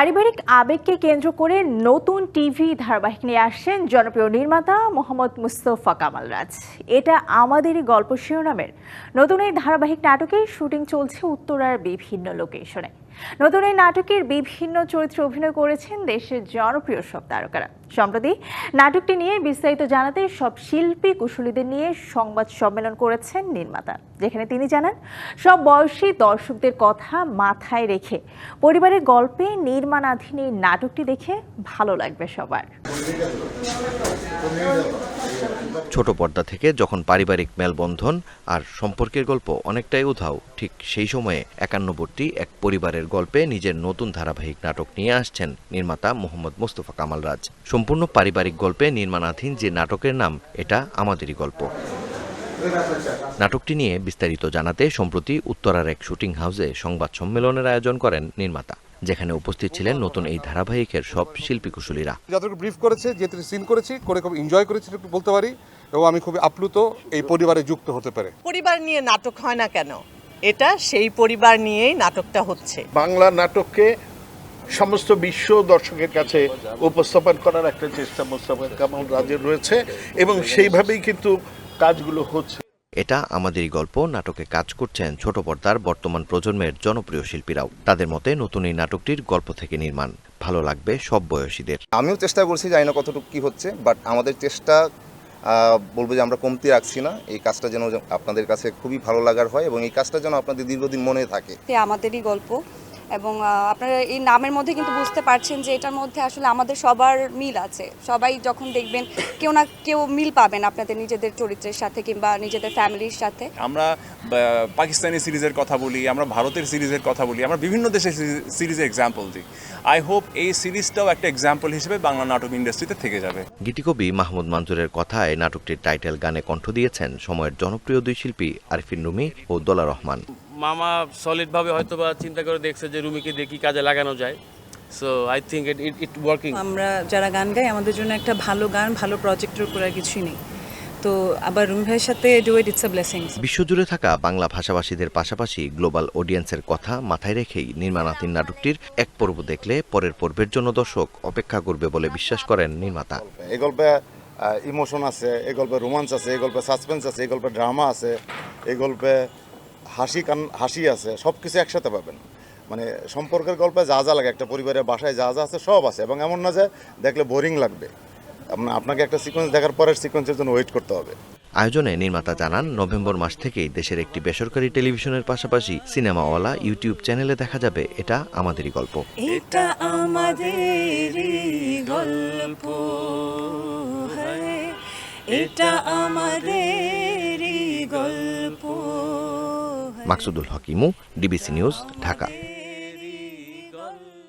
পারিবারিক আবেগকে কেন্দ্র করে নতুন টিভি ধারাবাহিক নিয়ে আসছেন জনপ্রিয় নির্মাতা মোহাম্মদ মুস্তফা কামাল রাজ। এটা আমাদেরই গল্প শিরোনামের। নতুন এই ধারাবাহিক নাটকের শুটিং চলছে উত্তরার বিভিন্ন লোকেশনে নতুন এই নাটকের বিভিন্ন চরিত্রে অভিনয় করেছেন দেশের জনপ্রিয় সব তারকারা। সম্প্রতি নাটকটি নিয়ে বিস্তারিত জানাতে সব শিল্পী কুশলীদের নিয়ে সংবাদ সম্মেলন করেছেন নির্মাতা, যেখানে তিনি জানান, সব বয়সী দর্শকদের কথা মাথায় রেখে পরিবারের গল্পে নির্মাণাধীন এই নাটকটি দেখে ভালো লাগবে সবার। ছোট পর্দা থেকে যখন পারিবারিক মেলবন্ধন আর সম্পর্কের গল্প অনেকটাই উধাও, ঠিক সেই সময়ে একান্নবর্তী এক পরিবারের গল্পে নিজের নতুন ধারাবাহিক নাটক নিয়ে আসছেন নির্মাতা মোহাম্মদ মোস্তফা কামাল রাজ। সম্পূর্ণ পারিবারিক গল্পে নির্মাণাধীন যে নাটকের নাম এটা আমাদেরই গল্প। নাটকটি নিয়ে বিস্তারিত জানাতে সম্প্রতি উত্তরার এক শুটিং হাউসে সংবাদ সম্মেলনের আয়োজন করেন নির্মাতা যেখানে উপস্থিত ছিলেন নতুন এই ধারাবাহিকের সব শিল্পী কুশলীরা যতটুকু ব্রিফ করেছে যেহেতু সিন করেছি করে খুব এনজয় করেছি বলতে পারি এবং আমি খুবই আপ্লুত এই পরিবারে যুক্ত হতে পারে। পরিবার নিয়ে নাটক হয় না কেন? এটা সেই পরিবার নিয়েই নাটকটা হচ্ছে। বাংলা নাটককে সমস্ত বিশ্ব দর্শকের কাছে উপস্থাপন করার একটা চেষ্টা মোস্তফা কামাল রাজের রয়েছে এবং সেইভাবেই কিন্তু কাজগুলো হচ্ছে। এটা আমাদের গল্প নাটকে কাজ করছেন ছোট পর্দার বর্তমান প্রজন্মের জনপ্রিয় শিল্পীরাও। তাদের মতে নতুন এই নাটকটির গল্প থেকে নির্মাণ। ভালো লাগবে সব বয়সীদের। আমিও চেষ্টা করছি জানি না কতটুকু কী হচ্ছে বাট আমাদের চেষ্টা বলব যে আমরা কমতি রাখছি না। এই কাজটা যেন আপনাদের কাছে খুবই ভালো লাগার হয় এবং এই কাজটা যেন আপনাদের দীর্ঘদিন মনে থাকে। আমাদেরই গল্প। এবং আপনারা এই নামের মধ্যে কিন্তু বুঝতে পারছেন যে এটার মধ্যে আসলে আমাদের সবার মিল আছে। সবাই যখন দেখবেন কেউ না কেউ মিল পাবেন আপনাদের নিজেদের চরিত্রের সাথে কিংবা নিজেদের ফ্যামিলির সাথে। আমরা পাকিস্তানি সিরিজের কথা বলি আমরা ভারতের সিরিজের কথা বলি আমরা বিভিন্ন দেশের সিরিজের এক্সাম্পল দিই। আই হোপ এই সিরিজটাও একটা এক্সাম্পল হিসেবে বাংলা নাটক ইন্ডাস্ট্রিতে থেকে যাবে। গীতিকবি মাহমুদ মানজুরের কথায় নাটকটির টাইটেল গানে কণ্ঠ দিয়েছেন সময়ের জনপ্রিয় দুই শিল্পী আরিফিন রুমি ও দোলা রহমান। মামা সলিডভাবে হয়তো বা চিন্তা করে দেখছে যে রুমিকে দেখি কাজে লাগানো যায়। So I think it it it working আমরা যারা গান গাই আমাদের জন্য একটা ভালো গান ভালো প্রজেক্টের উপর আর কিছুই নেই। তো আবার রুমি ভাইয়ের সাথে ডুয়েট ইটস আ ব্লেসিং বিশ্বজুড়ে থাকা বাংলা ভাষাভাষীদের পাশাপাশি গ্লোবাল অডিয়েন্সের কথা মাথায় রেখেই নির্মাণাধীন নাটকটির এক পর্ব দেখলে পরের পর্বের জন্য দর্শক অপেক্ষা করবে বলে বিশ্বাস করেন নির্মাতা। এই গল্পে ইমোশন আছে এই গল্পে রোমান্স আছে এই গল্পে সাসপেন্স আছে এই গল্পে ড্রামা আছে এই গল্পে হাসি কান হাসি আছে সব কিছু একসাথে পাবেন। মানে সম্পর্কের গল্পে যা যা লাগে একটা পরিবারের বাসায় যা যা আছে সব আছে। এবং এমন না যে দেখলে বোরিং লাগবে। আপনাকে একটা সিকোয়েন্স দেখার পরের সিকোয়েন্সের জন্য ওয়েট করতে হবে। আয়োজনে নির্মাতা জানান নভেম্বর মাস থেকেই দেশের একটি বেসরকারি টেলিভিশনের পাশাপাশি সিনেমাওয়ালা ইউটিউব চ্যানেলে দেখা যাবে। এটা আমাদেরই গল্প। এটা আমাদেরই গল্প হ্যাঁ, এটা আমাদেরই মাকসুদুল হকিমু ডিবিসি নিউজ ঢাকা।